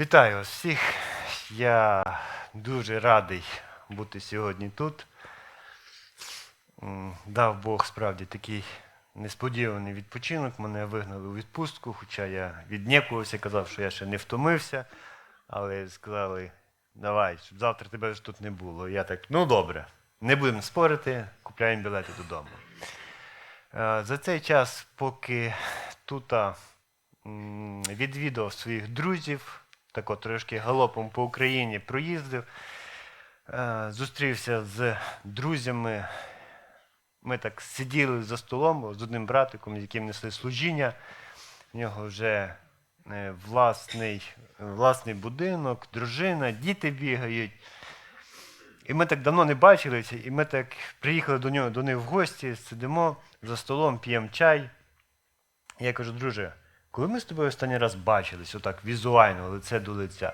Вітаю вас всіх. Я дуже радий бути сьогодні тут. Дав Бог справді такий несподіваний відпочинок. Мене вигнали у відпустку, хоча я віднікувався, казав, що я ще не втомився. Але сказали, давай, щоб завтра тебе ж тут не було. Я так, ну добре, не будемо спорити, купляємо білети додому. Е, За цей час, поки тут відвідав своїх друзів, так от трошки галопом по Україні проїздив, е, зустрівся з друзями. Ми так сиділи за столом з одним братиком, з яким несли служіння. В нього вже е, власний, власний будинок, дружина, діти бігають. І ми так давно не бачилися, і ми так приїхали до нього до них в гості, сидимо за столом, п'ємо чай. Я кажу, друже, коли ми з тобою останній раз бачились, отак візуально, лице до лиця,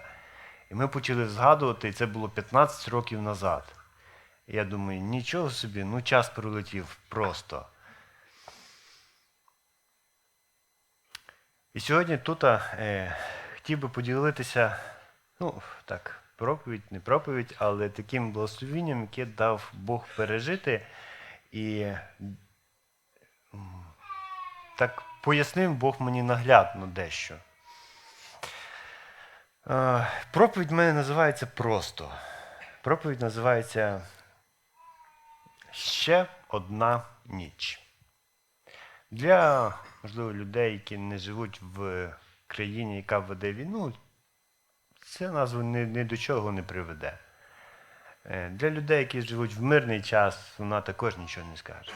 і ми почали згадувати, і це було 15 років назад. Я думаю, нічого собі, ну час пролетів просто. І сьогодні тут е, хотів би поділитися, ну, так, проповідь, не проповідь, але таким благословенням, яке дав Бог пережити. І так пояснив Бог мені наглядно дещо. Е, проповідь в мене називається просто. Проповідь називається Ще одна ніч. Для, можливо, людей, які не живуть в країні, яка веде війну, ця назва ні, ні до чого не приведе. Е, Для людей, які живуть в мирний час, вона також нічого не скаже.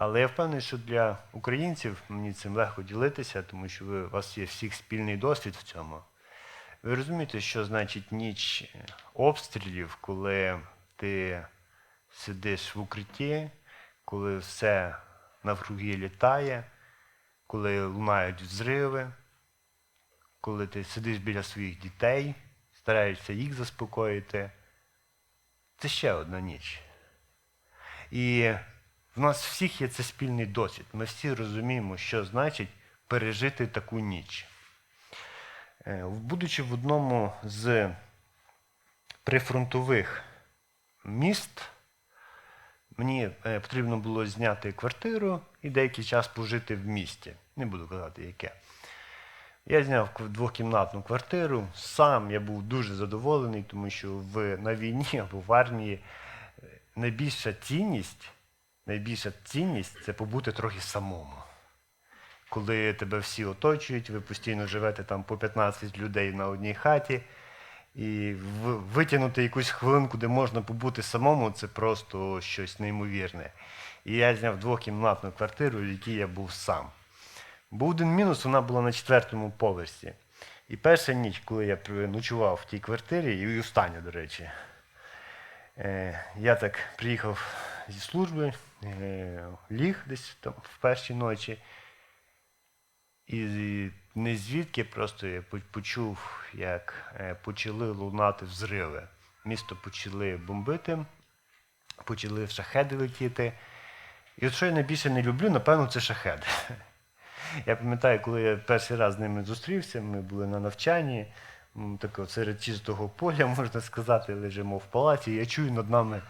Але я впевнений, що для українців мені цим легко ділитися, тому що ви, у вас є всіх спільний досвід в цьому. Ви розумієте, що значить ніч е, обстрілів, коли ти сидиш в укритті, коли все навкруги літає, коли лунають взриви, коли ти сидиш біля своїх дітей, стараєшся їх заспокоїти. Це ще одна ніч. І в нас всіх є це спільний досвід. Ми всі розуміємо, що значить пережити таку ніч. Е, Будучи в одному з прифронтових міст, мені е, потрібно було зняти квартиру і деякий час пожити в місті. Не буду казати, яке. Я зняв двохкімнатну квартиру. Сам я був дуже задоволений, тому що в, на війні або в армії е, найбільша цінність, найбільша цінність це побути трохи самому. Коли тебе всі оточують, ви постійно живете там по 15 людей на одній хаті. І витягнути якусь хвилинку, де можна побути самому, це просто щось неймовірне. І я зняв двохкімнатну квартиру, в якій я був сам. Був один мінус, вона була на четвертому поверсі. І перша ніч, коли я ночував в тій квартирі, і остання, до речі, е, я так приїхав зі служби, е, ліг десь там в першій ночі. І не звідки просто я почув, як е, почали лунати взриви. Місто почали бомбити, почали шахеди летіти. І от що я найбільше не люблю, напевно, це шахеди. Я пам'ятаю, коли я перший раз з ними зустрівся, ми були на навчанні, м, так серед чистого поля, можна сказати, лежимо в палаті, я чую над нами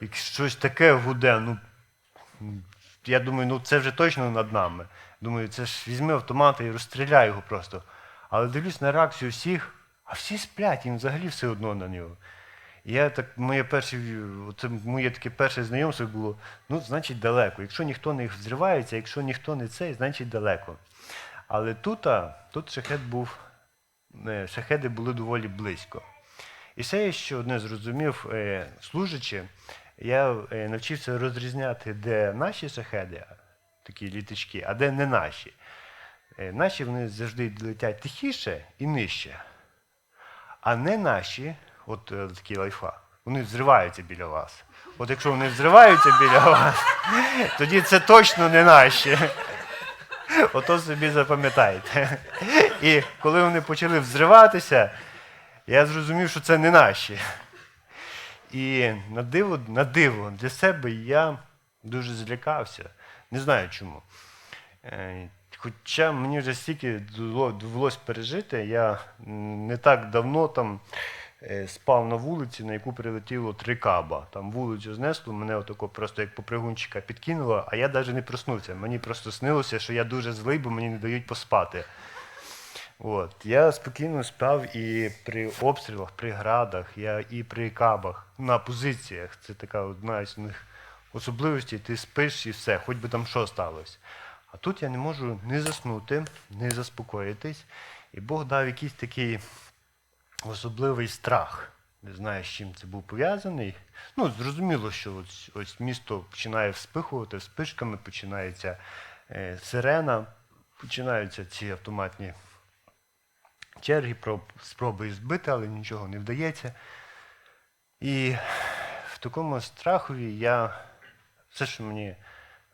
як щось таке гуде. Ну, я думаю, ну це вже точно над нами. Думаю, це ж візьми автомат і розстріляй його просто. Але дивлюсь на реакцію всіх, а всі сплять, їм взагалі все одно на нього. І я так, моє перше, це моє таке перше знайомство було, ну, значить, далеко. Якщо ніхто не взривається, якщо ніхто не цей, значить далеко. Але тут, тут шахет був, е, шахеди були доволі близько. І ще я ще одне зрозумів, е, служачи, я е, навчився розрізняти, де наші шахеди, такі літачки, а де не наші. Е, Наші вони завжди летять тихіше і нижче. А не наші, от е, такий лайфхак, вони взриваються біля вас. От якщо вони взриваються біля вас, тоді це точно не наші. Ото собі запам'ятайте. І коли вони почали взриватися, я зрозумів, що це не наші. І на диво, на диво для себе я дуже злякався. Не знаю чому. Е, Хоча мені вже стільки довело- довелось пережити, я не так давно там е, спав на вулиці, на яку прилетіло три каба. Там вулицю знесло, мене отако просто як попригунчика підкинуло, а я навіть не проснувся. Мені просто снилося, що я дуже злий, бо мені не дають поспати. От. Я спокійно спав і при обстрілах, при градах, я і при кабах, на позиціях. Це така одна із них особливостей. Ти спиш і все, хоч би там що сталося. А тут я не можу не заснути, не заспокоїтись. І Бог дав якийсь такий особливий страх. Не знаю, з чим це був пов'язаний. Ну, зрозуміло, що ось, ось місто починає вспихувати, вспишками починається е, сирена, починаються ці автоматні черги, про спроби збити, але нічого не вдається. І в такому страхові я все, що мені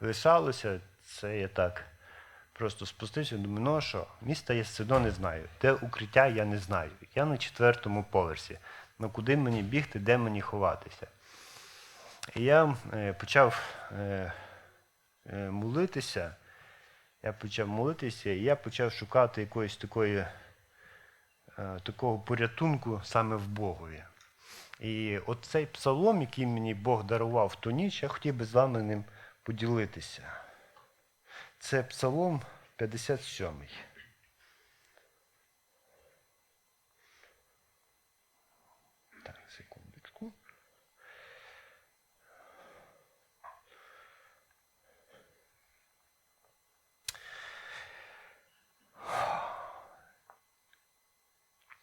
лишалося, це я так просто спустився, думаю, ну що, міста я все одно не знаю. Де укриття, я не знаю. Я на четвертому поверсі. Ну куди мені бігти, де мені ховатися? І я е, почав е, е, молитися. Я почав молитися, і я почав шукати якоїсь такої, такого порятунку саме в Богові. І оцей псалом, який мені Бог дарував в ту ніч, я хотів би з вами ним поділитися. Це псалом 57. Так, секундочку.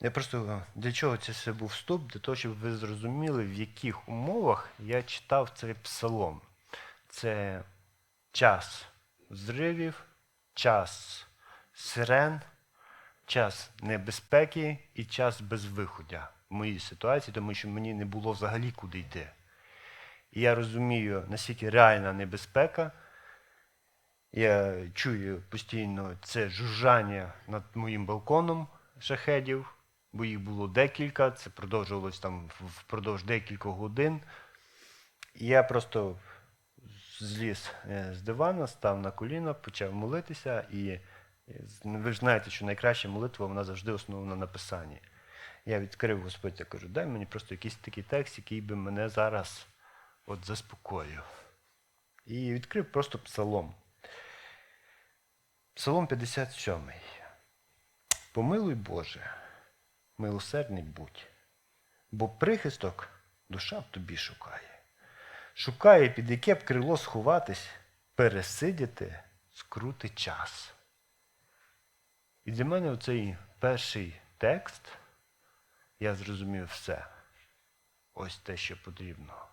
Я просто для чого це все був вступ? Для того, щоб ви зрозуміли, в яких умовах я читав цей псалом. Це час зривів, час сирен, час небезпеки і час безвиходя в моїй ситуації, тому що мені не було взагалі куди йти. І я розумію, наскільки реальна небезпека. Я чую постійно це жужжання над моїм балконом шахедів, бо їх було декілька, це продовжувалось там впродовж декількох годин. І я просто зліз е, з дивана, став на коліна, почав молитися. І е, ви ж знаєте, що найкраща молитва вона завжди основана на писанні. Я відкрив Господь, я кажу, дай мені просто якийсь такий текст, який би мене зараз от заспокоїв. І відкрив просто псалом. Псалом 57. Помилуй Боже, милосердний будь, бо прихисток душа в тобі шукає. Шукає, під яке б крило сховатись, пересидіти скрути час. І для мене оцей перший текст, я зрозумів все. Ось те, що потрібно.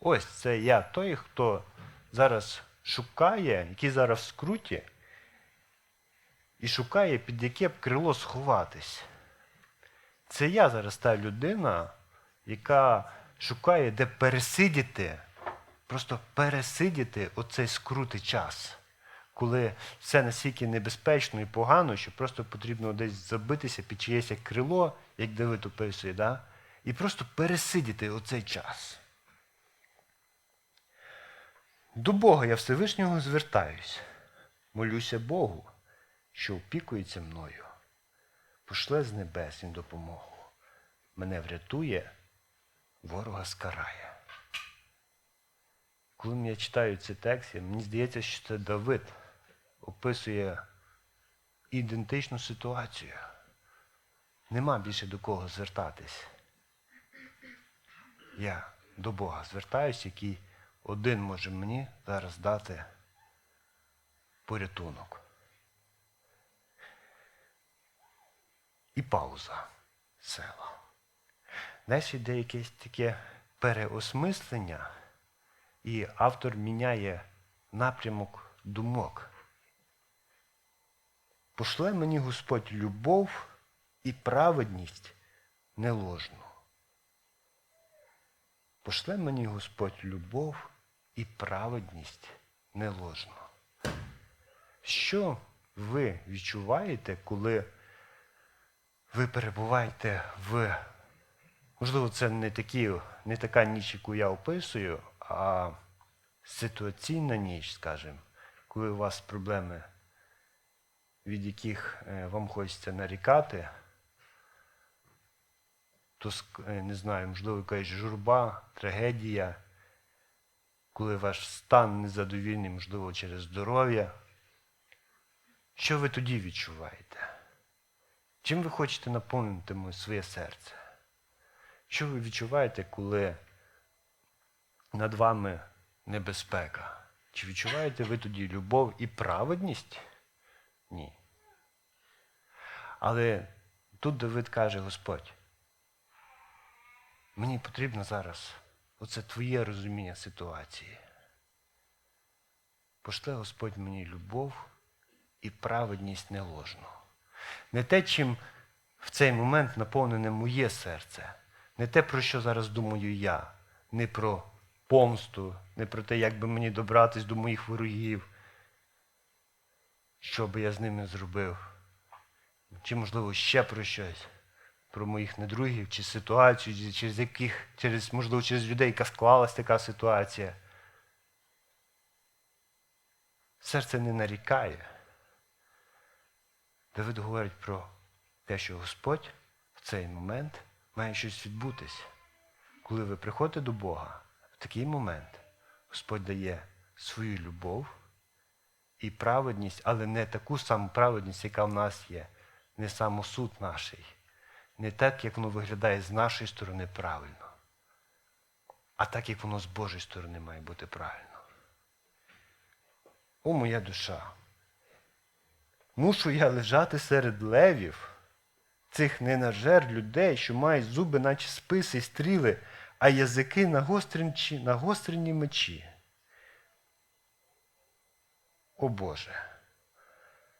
Ось це я, той, хто зараз шукає, який зараз скруті, і шукає, під яке б крило сховатись. Це я зараз та людина, яка шукає, де пересидіти, просто пересидіти оцей скрутий час, коли все настільки небезпечно і погано, що просто потрібно десь забитися під чиєсь крило, як Давид описує, да? і просто пересидіти оцей час. До Бога я Всевишнього звертаюсь, молюся Богу, що опікується мною. Пошле з небес він допомогу. Мене врятує, ворога скарає. Коли я читаю ці тексти, мені здається, що це Давид описує ідентичну ситуацію. Нема більше до кого звертатись. Я до Бога звертаюся, який один може мені зараз дати порятунок. І пауза села. Далі йде якесь таке переосмислення, і автор міняє напрямок думок. Пошле мені Господь любов і праведність неложну. Пошле мені Господь любов і праведність неложну. Що ви відчуваєте, коли ви перебуваєте в. Можливо, це не, такі, не така ніч, яку я описую, а ситуаційна ніч, скажімо, коли у вас проблеми від яких е, вам хочеться нарікати, то е, не знаю, можливо, якась журба, трагедія, коли ваш стан незадовільний, можливо, через здоров'я. Що ви тоді відчуваєте? Чим ви хочете наповнити своє серце? Що ви відчуваєте, коли над вами небезпека? Чи відчуваєте ви тоді любов і праведність? Ні. Але тут Давид каже Господь, мені потрібно зараз оце твоє розуміння ситуації. Пошле Господь мені любов і праведність не ложну. Не те, чим в цей момент наповнене моє серце, не те, про що зараз думаю я, не про помсту, не про те, як би мені добратись до моїх ворогів, що би я з ними зробив, чи, можливо, ще про щось, про моїх недругів, чи ситуацію, через яких, через, можливо, через людей, яка склалась така ситуація. Серце не нарікає. Давид говорить про те, що Господь в цей момент має щось відбутись. Коли ви приходите до Бога, в такий момент Господь дає свою любов і праведність, але не таку саму праведність, яка в нас є, не самосуд наш, не так, як воно виглядає з нашої сторони правильно, а так, як воно з Божої сторони має бути правильно. О, моя душа! Мушу я лежати серед левів, цих ненажер людей, що мають зуби, наче списи й стріли, а язики нагостренчі, нагострені мечі. О Боже,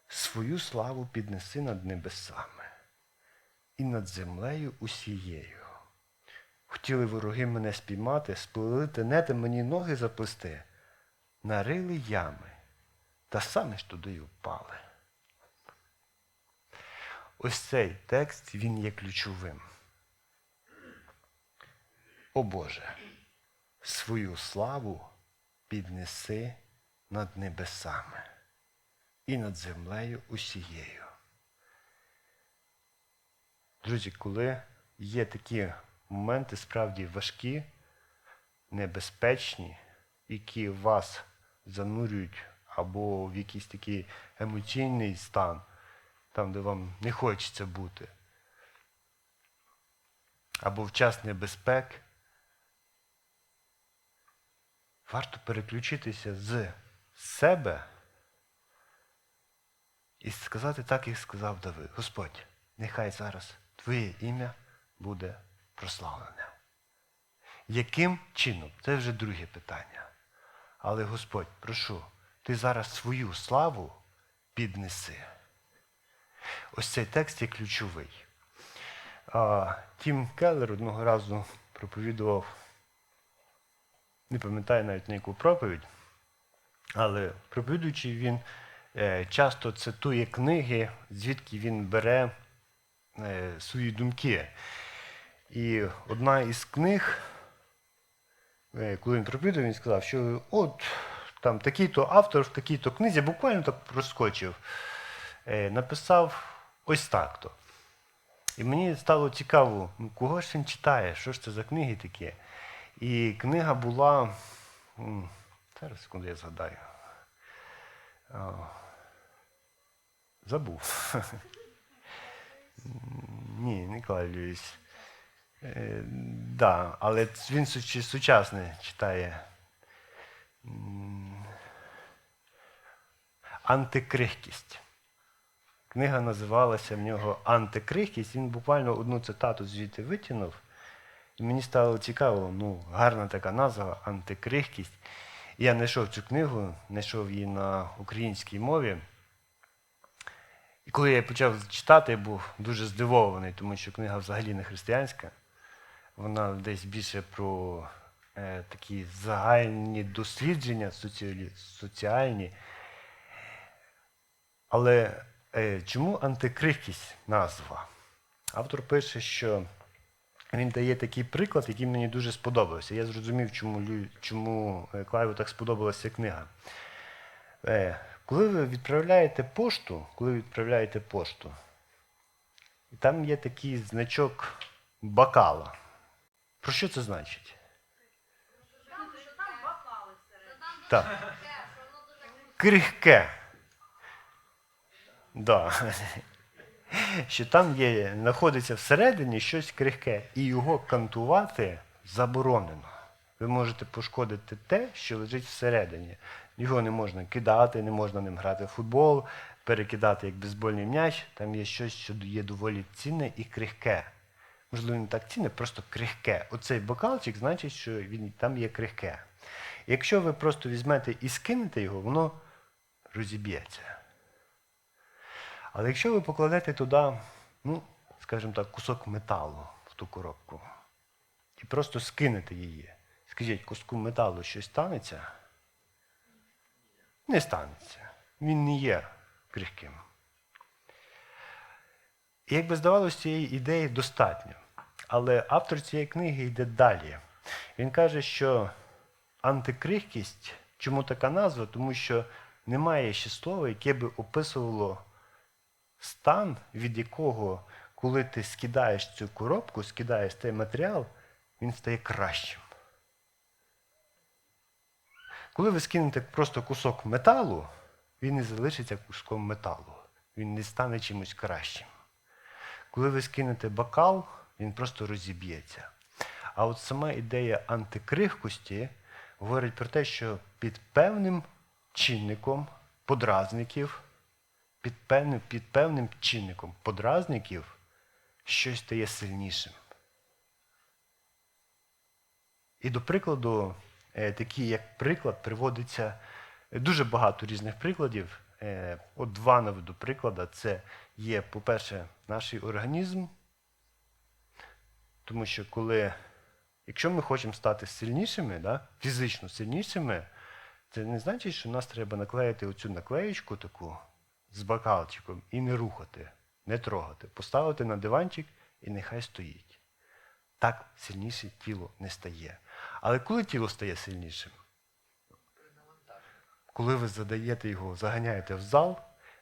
свою славу піднеси над небесами і над землею усією. Хотіли вороги мене спіймати, сплели тенети мені ноги заплести, нарили ями, та самі ж туди й впали. Ось цей текст, він є ключовим. О Боже, свою славу піднеси над небесами і над землею усією. Друзі, коли є такі моменти справді важкі, небезпечні, які вас занурюють або в якийсь такий емоційний стан, там, де вам не хочеться бути, або в час небезпек, варто переключитися з себе і сказати так, як сказав Давид. Господь, нехай зараз Твоє ім'я буде прославлене. Яким чином? Це вже друге питання. Але Господь, прошу, ти зараз свою славу піднеси. Ось цей текст є ключовий. Тім Келлер одного разу проповідував, не пам'ятаю навіть на яку проповідь, але проповідуючи, він е, часто цитує книги, звідки він бере е, свої думки. І одна із книг, е, коли він проповідував, він сказав, що от там такий-то автор в такій-то книзі, буквально так проскочив, написав ось так-то. І мені стало цікаво, ну, кого ж він читає, що ж це за книги такі. І книга була. Зараз секунду я згадаю. Забув. Ні, не Льюіс. Е, да, але він суч- сучасне читає. Антикрихкість. Книга називалася в нього Антикрихкість. Він буквально одну цитату звідти витягнув. І мені стало цікаво, ну, гарна така назва Антикрихкість. І я знайшов цю книгу, знайшов її на українській мові. І коли я почав читати, я був дуже здивований, тому що книга взагалі не християнська. Вона десь більше про е, такі загальні дослідження соціальні. Але чому антикрихкість назва? Автор пише, що він дає такий приклад, який мені дуже сподобався. Я зрозумів, чому, чому е, Клайву так сподобалася книга. Е, Коли ви відправляєте пошту, коли ви відправляєте пошту, і там є такий значок бакала. Про що це значить? Там Так. Крихке. Да. Що там є, знаходиться всередині щось крихке, і його кантувати заборонено. Ви можете пошкодити те, що лежить всередині. Його не можна кидати, не можна ним грати в футбол, перекидати як бейсбольний м'яч. Там є щось, що є доволі цінне і крихке. Можливо, не так цінне, просто крихке. Оцей бокалчик значить, що він, там є крихке. Якщо ви просто візьмете і скинете його, воно розіб'ється. Але якщо ви покладете туди, ну, скажімо так, кусок металу в ту коробку і просто скинете її, скажіть, куску металу щось станеться? Не станеться. Він не є крихким. І як би здавалося, цієї ідеї достатньо. Але автор цієї книги йде далі. Він каже, що антикрихкість, чому така назва? Тому що немає ще слова, яке би описувало стан, від якого, коли ти скидаєш цю коробку, скидаєш цей матеріал, він стає кращим. Коли ви скинете просто кусок металу, він не залишиться куском металу. Він не стане чимось кращим. Коли ви скинете бокал, він просто розіб'ється. А от сама ідея антикрихкості говорить про те, що під певним чинником подразників, під певним, під певним чинником подразників щось стає сильнішим. І до прикладу, е, такий як приклад приводиться е, дуже багато різних прикладів. Е, От два наведу приклади. Це є, по-перше, наш організм. Тому що коли, якщо ми хочемо стати сильнішими, да, фізично сильнішими, це не значить, що нас треба наклеїти оцю наклеєчку таку з бокалчиком і не рухати, не трогати, поставити на диванчик і нехай стоїть. Так сильніше тіло не стає. Але коли тіло стає сильнішим? Коли ви задаєте його, заганяєте в зал,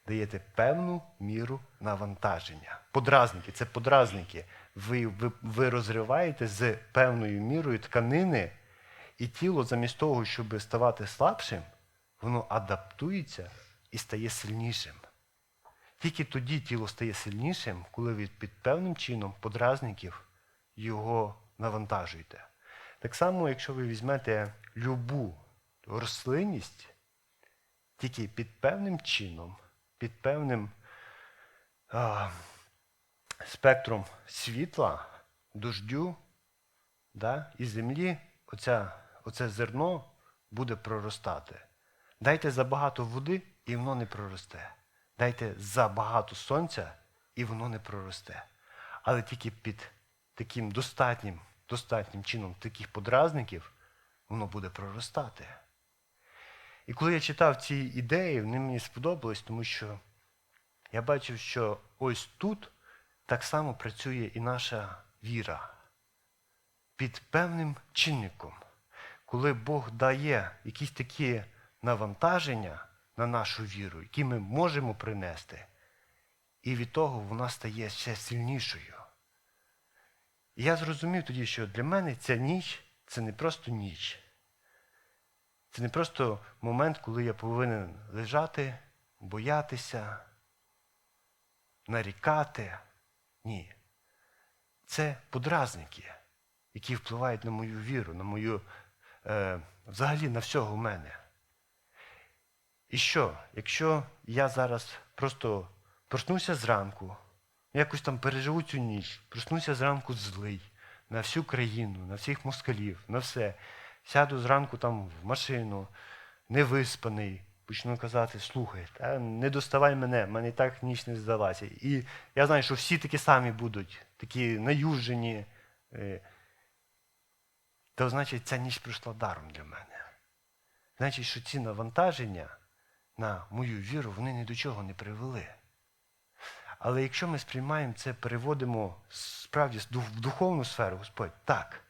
даєте певну міру навантаження. Подразники це подразники. Ви, ви, ви розриваєте з певною мірою тканини, і тіло, замість того, щоб ставати слабшим, воно адаптується і стає сильнішим. Тільки тоді тіло стає сильнішим, коли ви під певним чином подразників його навантажуєте. Так само, якщо ви візьмете любу рослинність, тільки під певним чином, під певним а, спектром світла, дождю да, і землі, оця, оце зерно буде проростати. Дайте забагато води, і воно не проросте. Дайте забагато сонця, і воно не проросте. Але тільки під таким достатнім, достатнім чином таких подразників воно буде проростати. І коли я читав ці ідеї, вони мені сподобались, тому що я бачив, що ось тут так само працює і наша віра під певним чинником. Коли Бог дає якісь такі навантаження на нашу віру, які ми можемо принести, і від того вона стає ще сильнішою. І я зрозумів тоді, що для мене ця ніч це не просто ніч. Це не просто момент, коли я повинен лежати, боятися, нарікати. Ні. Це подразники, які впливають на мою віру, на мою, е, взагалі на всього в мене. І що, якщо я зараз просто проснуся зранку, якось там переживу цю ніч, проснуся зранку злий на всю країну, на всіх москалів, на все. Сяду зранку там в машину, невиспаний, почну казати, слухай, та не доставай мене, мене так ніч не здалася. І я знаю, що всі такі самі будуть, такі наюжені. е, То значить, ця ніч пройшла даром для мене. Значить, що ці навантаження на мою віру, вони ні до чого не привели. Але якщо ми сприймаємо це, переводимо справді в духовну сферу, Господь, так,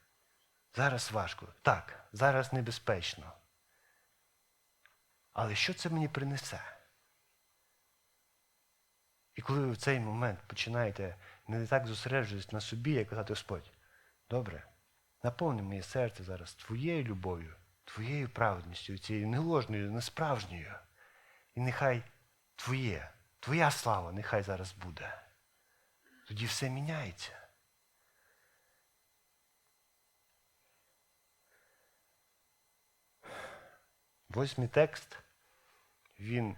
зараз важко, так, зараз небезпечно. Але що це мені принесе? І коли ви в цей момент починаєте не так зосереджуватись на собі, як казати Господь, добре, наповни моє серце зараз твоєю любов'ю, твоєю праведністю, цією не ложною, не справжньою. І нехай твоє, твоя слава нехай зараз буде. Тоді все міняється. Восьмий текст, він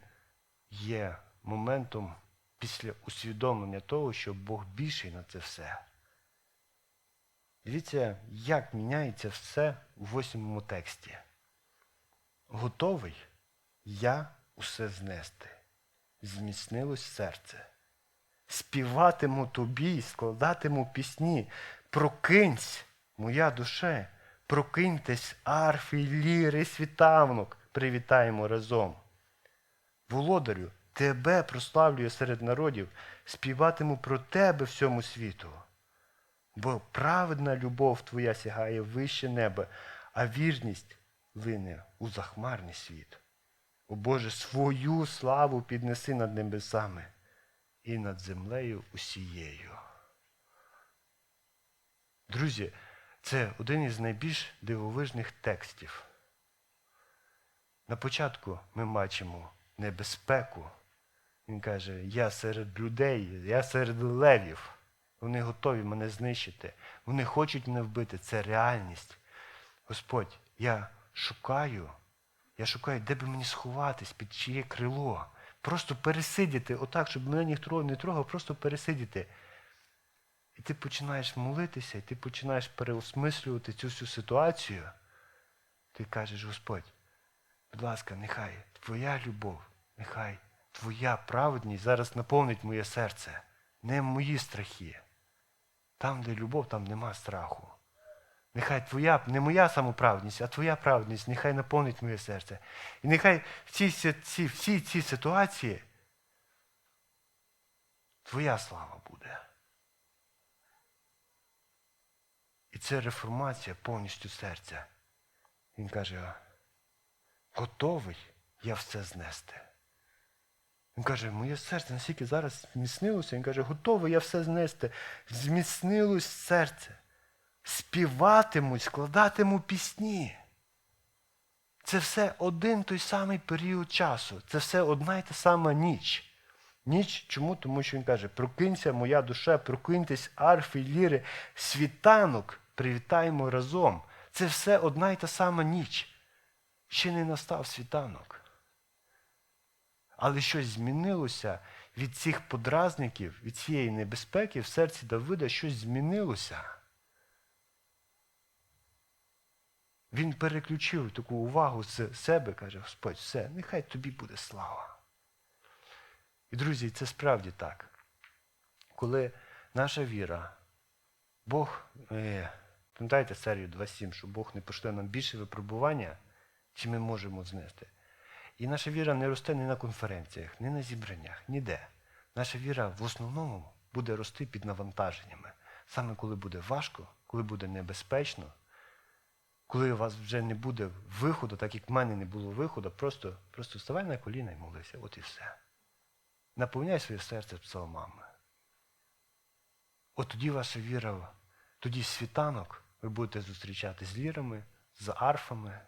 є моментом після усвідомлення того, що Бог більший на це все. Дивіться, як міняється все у восьмому тексті. Готовий я усе знести, зміцнилось серце. Співатиму тобі, складатиму пісні. Прокинься, моя душе, прокиньтесь, арфи, ліри, світанок, привітаємо разом. Володарю, тебе прославлюю серед народів, співатиму про тебе всьому світу. Бо праведна любов твоя сягає вище неба, а вірність лине у захмарний світ. О Боже, свою славу піднеси над небесами і над землею усією. Друзі, це один із найбільш дивовижних текстів. На початку ми бачимо небезпеку. Він каже, я серед людей, я серед левів. Вони готові мене знищити. Вони хочуть мене вбити. Це реальність. Господь, я шукаю, я шукаю, де би мені сховатись, під чиє крило. Просто пересидіти, отак, щоб мене ніхто не трогав, просто пересидіти. І ти починаєш молитися, і ти починаєш переосмислювати цю всю ситуацію. Ти кажеш, Господь, будь ласка, нехай Твоя любов, нехай Твоя праведність зараз наповнить моє серце, не мої страхи. Там, де любов, там нема страху. Нехай твоя, не моя самоправдність, а твоя праведність, нехай наповнить моє серце. І нехай в ці, ці, всі ці ситуації твоя слава буде. І це реформація повністю серця. Він каже, готовий я все знести. Він каже, моє серце настільки зараз зміцнилося, він каже, готовий я все знести. Зміцнилось серце. Співатимуть, складатиму пісні. Це все один той самий період часу. Це все одна й та сама ніч. Ніч чому? Тому що він каже, прокинься, моя душа, прокиньтесь, арфи, ліри, світанок, привітаємо разом. Це все одна й та сама ніч. Ще не настав світанок. Але щось змінилося від цих подразників, від цієї небезпеки в серці Давида щось змінилося. Він переключив таку увагу з себе, каже, Господь, все, нехай тобі буде слава. І, друзі, це справді так. Коли наша віра, Бог, е, пам'ятаєте серію 2.7, що Бог не пошле нам більше випробування, чи ми можемо знести. І наша віра не росте ні на конференціях, ні на зібраннях, ніде. Наша віра в основному буде рости під навантаженнями. Саме коли буде важко, коли буде небезпечно, коли у вас вже не буде виходу, так як в мене не було виходу, просто просто вставай на коліна і молися, от і все. Наповняй своє серце псалмами. От тоді ваша віра, тоді світанок ви будете зустрічати з лірами, з арфами.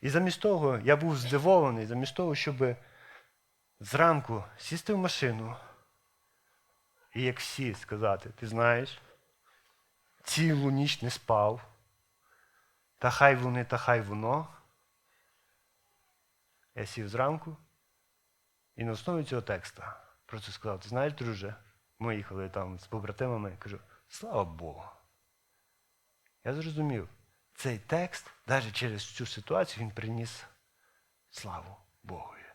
І замість того я був здивований, замість того, щоб зранку сісти в машину і як всі сказати, ти знаєш, цілу ніч не спав, та хай вони, та хай воно. Я сів зранку і на основі цього текста просто сказав, ти знаєш, друже, ми їхали там з побратимами, кажу, слава Богу. Я зрозумів, цей текст, навіть через цю ситуацію, він приніс славу Богові.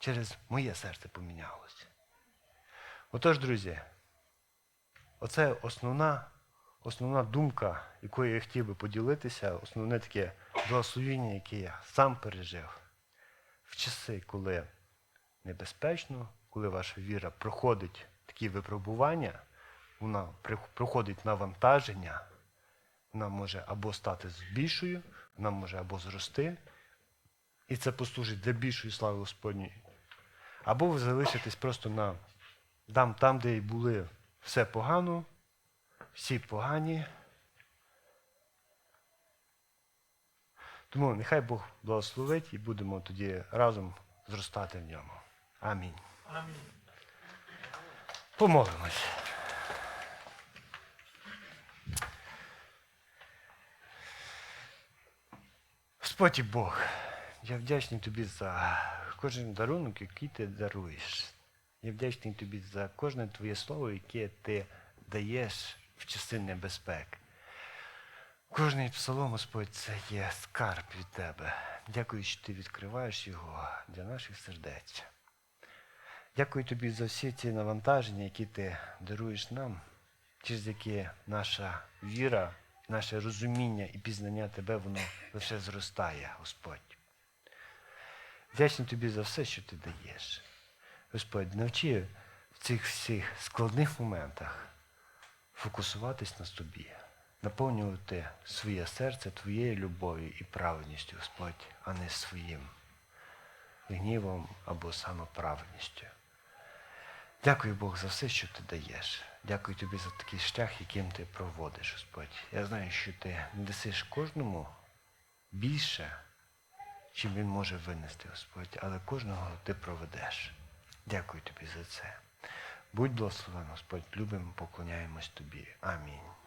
Через моє серце помінялося. Отож, друзі, оце основна, основна думка, якою я хотів би поділитися, основне таке благословіння, яке я сам пережив в часи, коли небезпечно, коли ваша віра проходить такі випробування, вона проходить навантаження, вона може або стати більшою, вона може або зрости, і це послужить для більшої слави Господньої. Або ви залишитесь просто на там, там, де і були все погано, всі погані. Тому нехай Бог благословить і будемо тоді разом зростати в ньому. Амінь. Амінь. Помолимось. Господь Бог, я вдячний тобі за кожен дарунок, який ти даруєш. Я вдячний тобі за кожне твоє слово, яке ти даєш в часи небезпек. Кожний псалом, Господь, це є скарб від тебе. Дякую, що ти відкриваєш його для наших сердець. Дякую тобі за всі ці навантаження, які ти даруєш нам, через які наша віра, наше розуміння і пізнання тебе, воно лише зростає, Господь. Вдячний тобі за все, що ти даєш. Господь, навчи в цих всіх складних моментах фокусуватись на тобі, наповнювати своє серце твоєю любов'ю і праведністю, Господь, а не своїм гнівом або самоправедністю. Дякую Бог за все, що ти даєш. Дякую тобі за такий шлях, яким ти проводиш, Господь. Я знаю, що ти не дасиш кожному більше, чим він може винести, Господь, але кожного ти проведеш. Дякую тобі за це. Будь благословен, Господь, любимо, поклоняємось тобі. Амінь.